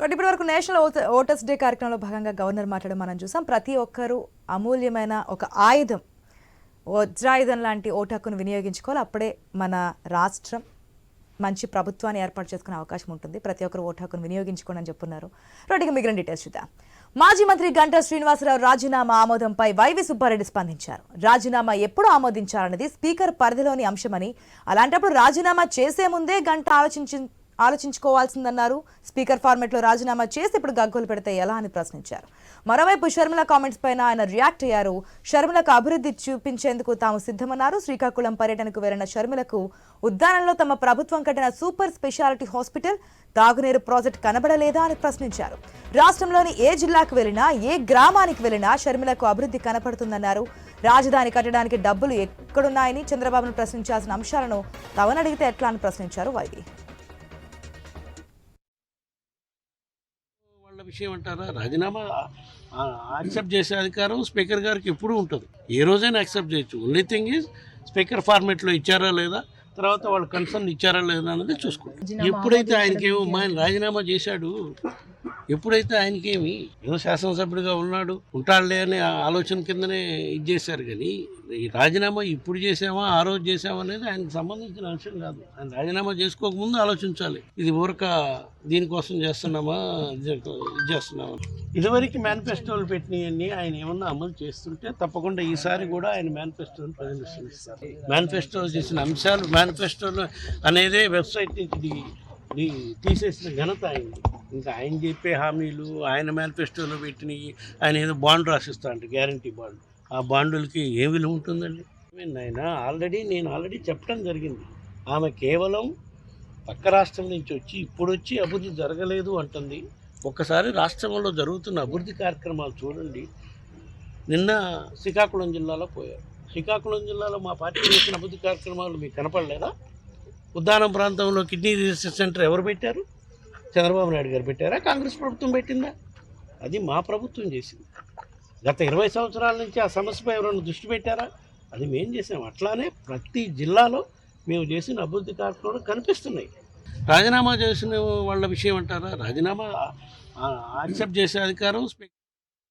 Right ఇప్పటి వరకు national voters day కార్యక్రమంలో భాగంగా గవర్నర్ మాట్లాడడం మనం చూసాం. ప్రతి ఒక్కరూ అమూల్యమైన ఒక ఆయుధం వజ్రాయుధం లాంటి ఓటు హక్కును వినియోగించుకోవాలి. అప్పుడే మన రాష్ట్రం మంచి ప్రభుత్వాన్ని ఏర్పాటు చేసుకునే అవకాశం ఉంటుంది. ప్రతి ఒక్కరు ఓటు హక్కును వినియోగించుకోండి అని చెప్పున్నారు. రోడ్డుకి మిగిలిన డీటెయిల్స్ చూద్దాం. మాజీ మంత్రి గంటా శ్రీనివాసరావు రాజీనామా ఆమోదంపై వైవి సుబ్బారెడ్డి స్పందించారు. రాజీనామా ఎప్పుడు ఆమోదించాలన్నది స్పీకర్ పరిధిలోని అంశమని అలాంటప్పుడు రాజీనామా చేసే ముందే గంట ఆలోచించి ఆలోచించుకోవాల్సిందన్నారు. స్పీకర్ ఫార్మెట్లో రాజీనామా చేసి ఇప్పుడు గగ్గోలు పెడితే ఎలా అని ప్రశ్నించారు. మరోవైపు షర్మిల కామెంట్స్ పైన ఆయన రియాక్ట్ అయ్యారు. షర్మిలకు అభివృద్ధి చూపించేందుకు తాము సిద్ధమన్నారు. శ్రీకాకుళం పర్యటనకు వెళ్ళిన షర్మిలకు ఉద్దానంలో తమ ప్రభుత్వం కట్టిన సూపర్ స్పెషాలిటీ హాస్పిటల్ తాగునీరు ప్రాజెక్ట్ కనబడలేదా అని ప్రశ్నించారు. రాష్ట్రంలోని ఏ జిల్లాకు వెళ్ళినా ఏ గ్రామానికి వెళ్ళినా షర్మిలకు అభివృద్ధి కనపడుతుందన్నారు. రాజధాని కట్టడానికి డబ్బులు ఎక్కడున్నాయని చంద్రబాబును ప్రశ్నించాల్సిన అంశాలను తవనడిగితే ఎట్లా అని ప్రశ్నించారు వైవి. విషయం అంటారా? రాజీనామా యాక్సెప్ట్ చేసే అధికారం స్పీకర్ గారికి ఎప్పుడూ ఉంటుంది. ఏ రోజైనా యాక్సెప్ట్ చేయొచ్చు. ఓన్లీ థింగ్ ఈజ్ స్పీకర్ ఫార్మేట్లో ఇచ్చారా లేదా తర్వాత వాళ్ళు కన్సర్న్ ఇచ్చారా లేదా అన్నది చూసుకోండి ఎప్పుడైతే ఆయనకేమో ఆయన రాజీనామా చేశాడు ఎప్పుడైతే ఆయనకేమి ఏదో శాసనసభ్యుడిగా ఉన్నాడు ఉంటాడులే అనే ఆలోచన కిందనే ఇది చేశారు కానీ ఈ రాజీనామా ఇప్పుడు చేసామా ఆ రోజు చేసామా అనేది ఆయనకు సంబంధించిన అంశం కాదు. ఆయన రాజీనామా చేసుకోకముందు ఆలోచించాలి. ఇది ఊరక దీనికోసం చేస్తున్నామా ఇది చేస్తున్నామా? ఇదివరకు మేనిఫెస్టోలు పెట్టినవన్నీ ఆయన ఏమన్నా అమలు చేస్తుంటే తప్పకుండా ఈసారి కూడా ఆయన మేనిఫెస్టోని ప్రదర్శనిస్తారు మేనిఫెస్టో చేసిన అంశాలు మేనిఫెస్టోలు అనేదే వెబ్సైట్ నుంచి తీసేసిన ఘనత అయింది ఇంకా ఆయన చెప్పే హామీలు ఆయన మేనిఫెస్టోలో పెట్టినవి ఆయన ఏదో బాండ్ రాసిస్తా అంటే గ్యారంటీ బాండ్. ఆ బాండులకి ఏ విలువ ఉంటుందండి? ఆయన ఆల్రెడీ నేను ఆల్రెడీ చెప్పడం జరిగింది. ఆమె కేవలం పక్క రాష్ట్రం నుంచి వచ్చి ఇప్పుడు వచ్చి అభివృద్ధి జరగలేదు అంటుంది. ఒక్కసారి రాష్ట్రంలో జరుగుతున్న అభివృద్ధి కార్యక్రమాలు చూడండి. నిన్న శ్రీకాకుళం జిల్లాలో పోయారు. శ్రీకాకుళం జిల్లాలో మా పార్టీ చేసిన అభివృద్ధి కార్యక్రమాలు మీకు కనపడలేదా? ఉద్దానం ప్రాంతంలో కిడ్నీ రీసెర్చ్ సెంటర్ ఎవరు పెట్టారు? చంద్రబాబు నాయుడు గారు పెట్టారా? కాంగ్రెస్ ప్రభుత్వం పెట్టిందా? అది మా ప్రభుత్వం చేసింది. గత ఇరవై సంవత్సరాల నుంచి ఆ సమస్యపై ఎవరైనా దృష్టి పెట్టారా? అది మేము చేసాం. అట్లానే ప్రతి జిల్లాలో మేము చేసిన అభివృద్ధి కార్యక్రమాలు కనిపిస్తున్నాయి. రాజీనామా చేసిన వాళ్ళ విషయం అంటారా? రాజీనామా యాక్సెప్ట్ చేసే అధికారం